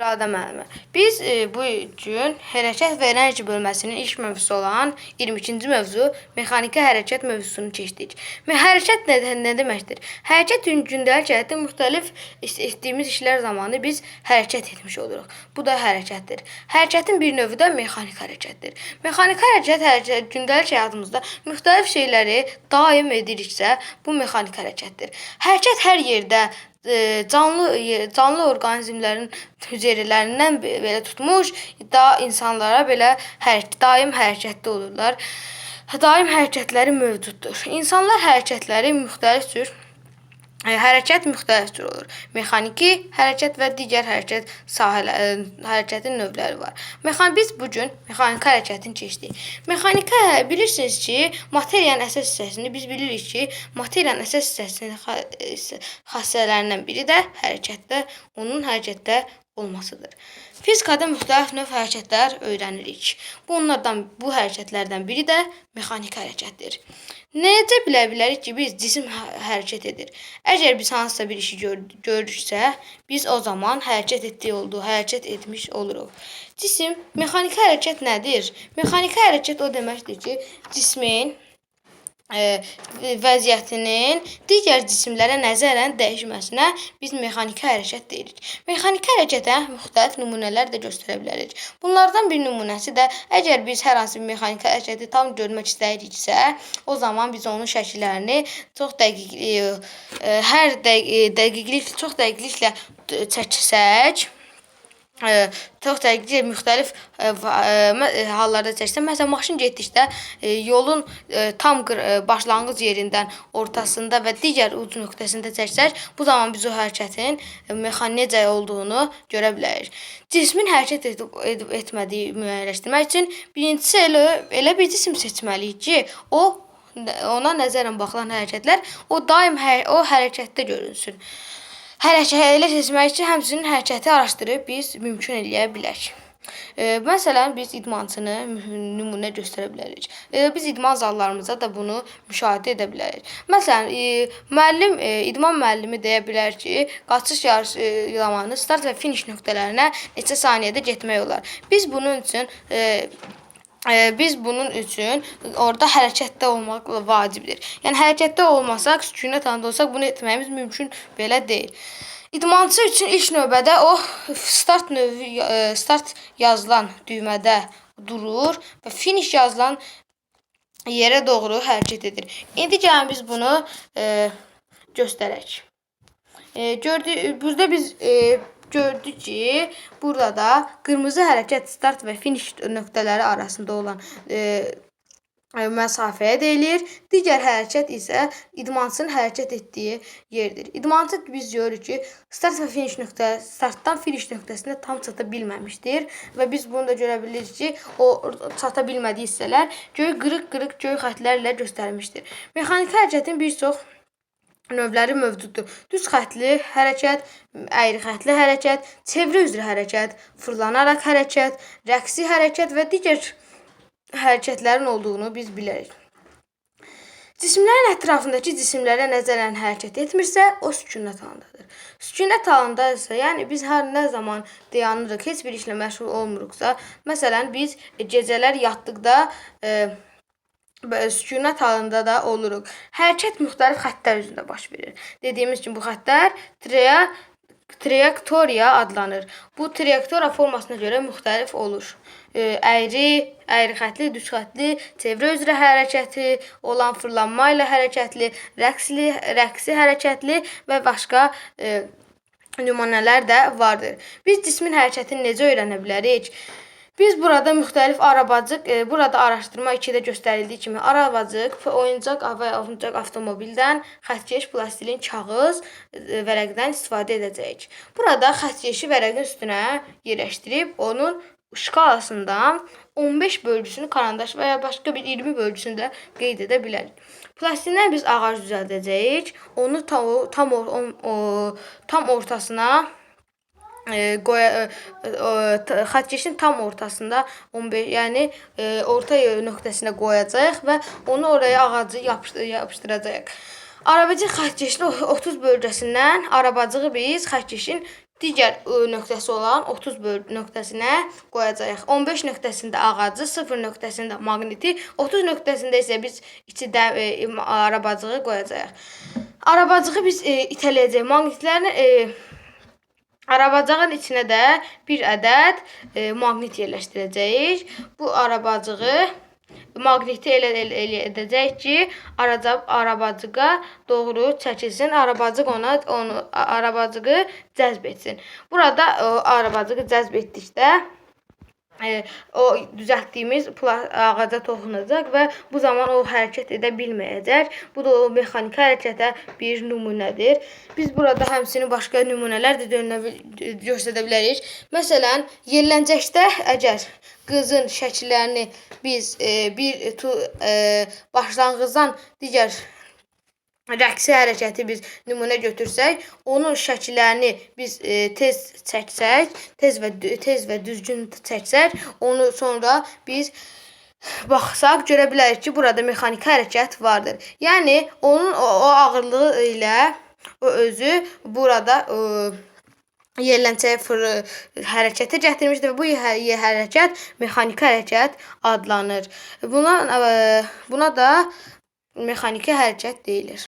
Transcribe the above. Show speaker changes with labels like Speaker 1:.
Speaker 1: Rada müəllimi. Biz e, bu gün hərəkət və enerji bölməsinin ilk mövzusu olan 22-ci mövzu mexaniki hərəkət mövzusunu keçdik. Hərəkət nə, nə deməkdir? Hərəkət gün- gündəlik həyatda müxtəlif etdiyimiz işlər zamanı biz hərəkət etmiş oluruq. Bu da hərəkətdir. Hərəkətin bir növü də mexanik hərəkətdir. Mexanik hərəkət, hərəkət gündəlik həyatımızda müxtəlif şeyləri daim ediriksə, bu mexanik hərəkətdir. Hərəkət hər yerdə canlı canlı orqanizmlərin hüceyrələrindən be- belə tutmuş da insanlara belə hər daim hərəkətdə olurlar. Daim hərəkətləri mövcuddur. İnsanlar hərəkətləri müxtəlif cür e, hərəkət müxtəlif cür olur. Mexaniki hərəkət və digər hərəkət sahələri, hərəkətin növləri var. Mexan biz bu gün mexaniki hərəkətin keçdik. Mexanika bilirsiniz ki, materiyanın əsas hissəsini biz bilirik ki, materiyanın əsas hissəsinin e, xassələrindən biri də hərəkətdə, onun hərəkətdə olmasıdır. Fizikada müxtəlif növ hərəkətlər öyrənirik. Bunlardan bu hərəkətlərdən biri də mexaniki hərəkətdir. Necə bilə bilərik ki, biz cisim hə- hərəkət edir? Əgər biz hansısa bir işi gör görürüksə, biz o zaman hərəkət etdiyi olduğu, hərəkət etmiş oluruq. Cisim, mexaniki hərəkət nədir? Mexaniki hərəkət o deməkdir ki, cismin e, vəziyyətinin digər cisimlərə nəzərən dəyişməsinə biz mexaniki hərəkət deyirik. Mexaniki hərəkətə müxtəlif nümunələr də göstərə bilərik. Bunlardan bir nümunəsi də əgər biz hər hansı bir mexaniki hərəkəti tam görmək istəyiriksə, o zaman biz onun şəkillərini çox dəqiq e, e, hər dəq e, dəqiqlik çox dəqiqliklə çəksək, e, çox dəqiq müxtəlif e, hallarda çəksə, məsələn, maşın getdikdə e, yolun e, tam qır- e, başlanğıc yerindən ortasında və digər uc nöqtəsində çəksək, bu zaman biz o hərəkətin mexan necə olduğunu görə bilərik. Cismin hərəkət edib, edib etmədiyi müəyyənləşdirmək üçün birincisi elə elə bir cisim seçməliyik ki, o ona nəzərən baxılan hərəkətlər o daim hər, o hərəkətdə görünsün. Hərəkət elə seçmək üçün həmçinin hərəkəti araşdırıb biz mümkün eləyə bilərik. E, məsələn, biz idmançını nümunə göstərə bilərik. E, biz idman zallarımızda da bunu müşahidə edə bilərik. Məsələn, e, müəllim, e, idman müəllimi deyə bilər ki, qaçış yarışı e, start və finiş nöqtələrinə neçə saniyədə getmək olar. Biz bunun üçün E, biz bunun üçün orada hərəkətdə olmaq vacibdir. Yəni hərəkətdə olmasaq, sükunət halında olsaq bunu etməyimiz mümkün belə deyil. İdmançı üçün ilk növbədə o start növü e, start yazılan düymədə durur və finish yazılan yerə doğru hərəkət edir. İndi gəlin biz bunu e, göstərək. E, gördük, burada biz e, gördük ki, burada da qırmızı hərəkət start və finish nöqtələri arasında olan e, e, məsafəyə deyilir. Digər hərəkət isə idmançının hərəkət etdiyi yerdir. İdmançı biz görürük ki, start və finish nöqtə startdan finish nöqtəsinə tam çata bilməmişdir və biz bunu da görə bilirik ki, o çata bilmədiyi hissələr göy qırıq-qırıq göy xəttlərlə göstərilmişdir. Mexaniki hərəkətin bir çox növləri mövcuddur. Düz xəttli hərəkət, əyri xəttli hərəkət, çevrə üzrə hərəkət, fırlanaraq hərəkət, rəqsi hərəkət və digər hərəkətlərin olduğunu biz bilərik. Cisimlərin ətrafındakı cisimlərə nəzərən hərəkət etmirsə, o sükunət halındadır. Sükunət halında isə, yəni biz hər nə zaman dayanırıq, heç bir işlə məşğul olmuruqsa, məsələn biz gecələr yatdıqda e, sükunət halında da oluruq. Hərəkət müxtəlif xəttlər üzrə baş verir. Dediyimiz kimi bu xəttlər treya trayektoriya adlanır. Bu trayektoriya formasına görə müxtəlif olur. Əyri, əyri xəttli, düz xəttli, çevrə üzrə hərəkəti olan fırlanma ilə hərəkətli, rəqsli, rəqsi hərəkətli və başqa e, nümunələr də vardır. Biz cismin hərəkətini necə öyrənə bilərik? Biz burada müxtəlif arabacıq, e, burada araşdırma 2-də göstərildiyi kimi arabacıq, oyuncaq və oyuncaq avtomobildən, xəttkeş, plastilin, kağız, e, vərəqdən istifadə edəcəyik. Burada xəttkeşi vərəqin üstünə yerləşdirib onun şkalasından 15 bölgüsünü karandaş və ya başqa bir 20 bölgüsünü də qeyd edə bilərik. Plastindən biz ağac düzəldəcəyik. Onu tam tam o, tam ortasına e, qoya e, e, xəttkeşin tam ortasında 15, yəni e, orta nöqtəsinə qoyacağıq və onu oraya ağacı yapışdır, yapışdıracağıq. Arabacıq xəttkeşin o- 30 bölgəsindən arabacığı biz xəttkeşin digər ə, nöqtəsi olan 30 böl nöqtəsinə qoyacağıq. 15 nöqtəsində ağacı, 0 nöqtəsində maqniti, 30 nöqtəsində isə biz içidə ə, arabacığı qoyacağıq. Arabacığı biz ə, itələyəcəyik. Maqnitlərin ə, Arabacığın içinə də bir ədəd e, maqnit yerləşdirəcəyik. Bu arabacığı maqniti elə, elə, elə edəcək ki, araca, arabacığa doğru çəkilsin. Arabacıq ona onu arabacığı cəzb etsin. Burada o arabacığı cəzb etdikdə o düzəltdiyimiz ağaca toxunacaq və bu zaman o hərəkət edə bilməyəcək. Bu da o mexaniki hərəkətə bir nümunədir. Biz burada həmçinin başqa nümunələr də göstərə bilərik. Məsələn, yerləncəkdə əgər qızın şəkillərini biz e, bir tu, e, başlanğıcdan digər rəqsi hərəkəti biz nümunə götürsək, onun şəkillərini biz e, tez çəksək, tez və tez və düzgün çəksək, onu sonra biz baxsaq görə bilərik ki, burada mexaniki hərəkət vardır. Yəni onun o, o ağırlığı ilə o özü burada e, yerləncəyə fır hərəkətə gətirmişdir və bu hə- hərəkət mexaniki hərəkət adlanır. Buna e, buna da mexaniki hərəkət deyilir.